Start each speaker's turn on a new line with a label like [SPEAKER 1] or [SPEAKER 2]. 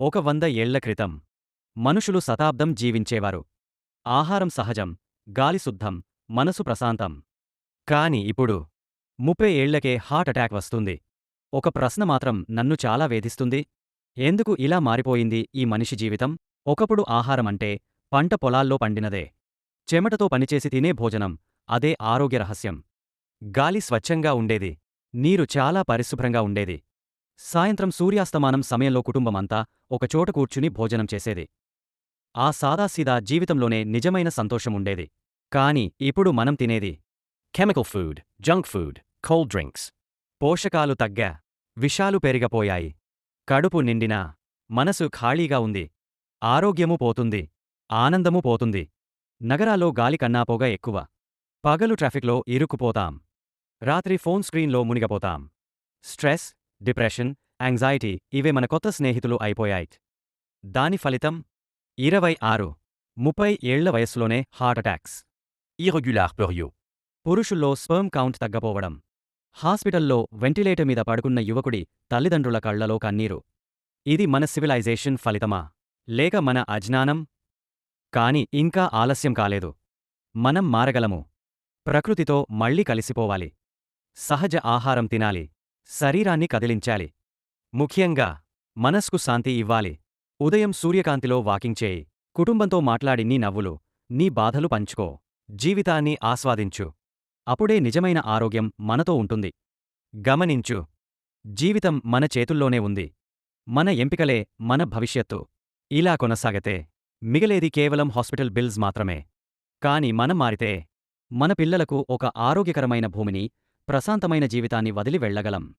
[SPEAKER 1] ఒక వంద ఏళ్ళ క్రితం మనుషులు శతాబ్దం జీవించేవారు. ఆహారం సహజం గాలి శుద్ధం మనసు ప్రశాంతం. కాని ఇప్పుడు ముప్పై ఏళ్ళకే హార్ట్ అటాక్ వస్తుంది. ఒక ప్రశ్న మాత్రం నన్ను చాలా వేధిస్తుంది. ఎందుకు ఇలా మారిపోయింది ఈ మనిషి జీవితం? ఒకప్పుడు ఆహారమంటే పంట పొలాల్లో పండినదే. చెమటతో పనిచేసి తినే భోజనం అదే ఆరోగ్య రహస్యం. గాలి స్వచ్ఛంగా ఉండేది. నీరు చాలా పరిశుభ్రంగా ఉండేది. సాయంత్రం సూర్యాస్తమానం సమయంలో కుటుంబమంతా ఒకచోట కూర్చుని భోజనం చేసేది. ఆ సాదాసీదా జీవితంలోనే నిజమైన సంతోషముండేది కాని ఇప్పుడు మనం తినేది
[SPEAKER 2] chemical food junk food cold drinks.
[SPEAKER 1] పోషకాలు తగ్గా విషాలు పెరిగపోయాయి. కడుపు నిండినా మనసు ఖాళీగా ఉంది. ఆరోగ్యము పోతుంది ఆనందము పోతుంది. నగరాల్లో గాలి కన్నా పొగ ఎక్కువ. పగలు ట్రాఫిక్లో ఇరుక్కుపోతాం. రాత్రి ఫోన్ స్క్రీన్లో మునిగపోతాం. స్ట్రెస్ డిప్రెషన్ యాంగ్జైటీ ఇవే మన కొత్త స్నేహితులు అయిపోయాయి. దాని ఫలితం ఇరవై ఆరు ముప్పై ఏళ్ళ వయస్సులోనే హార్ట్ అటాక్స్.
[SPEAKER 2] Irregular
[SPEAKER 1] పురుషుల్లో స్పర్మ్ కౌంట్ తగ్గపోవడం. హాస్పిటల్లో వెంటిలేటర్ మీద పడుకున్న యువకుడి తల్లిదండ్రుల కళ్ళలో కన్నీరు. ఇది మన సివిలైజేషన్ ఫలితమా? లేక మన అజ్ఞానం? కాని ఇంకా ఆలస్యం కాలేదు. మనం మారగలము. ప్రకృతితో మళ్ళీ కలిసిపోవాలి. సహజ ఆహారం తినాలి. శరీరాన్ని కదిలించాలి. ముఖ్యంగా మనస్కు శాంతి ఇవ్వాలి. ఉదయం సూర్యకాంతిలో వాకింగ్ చేయి. కుటుంబంతో మాట్లాడి నీ నవ్వులు నీ బాధలు పంచుకో. జీవితాన్ని ఆస్వాదించు. అప్పుడే నిజమైన ఆరోగ్యం మనతో ఉంటుంది. గమనించు. జీవితం మన చేతుల్లోనే ఉంది. మన ఎంపికలే మన భవిష్యత్తు. ఇలా కొనసాగితే మిగలేది కేవలం హాస్పిటల్ బిల్స్ మాత్రమే. కాని మనం మారితే మన పిల్లలకు ఒక ఆరోగ్యకరమైన భూమిని ప్రశాంతమైన జీవితాన్ని వదిలి వెళ్ళగలం.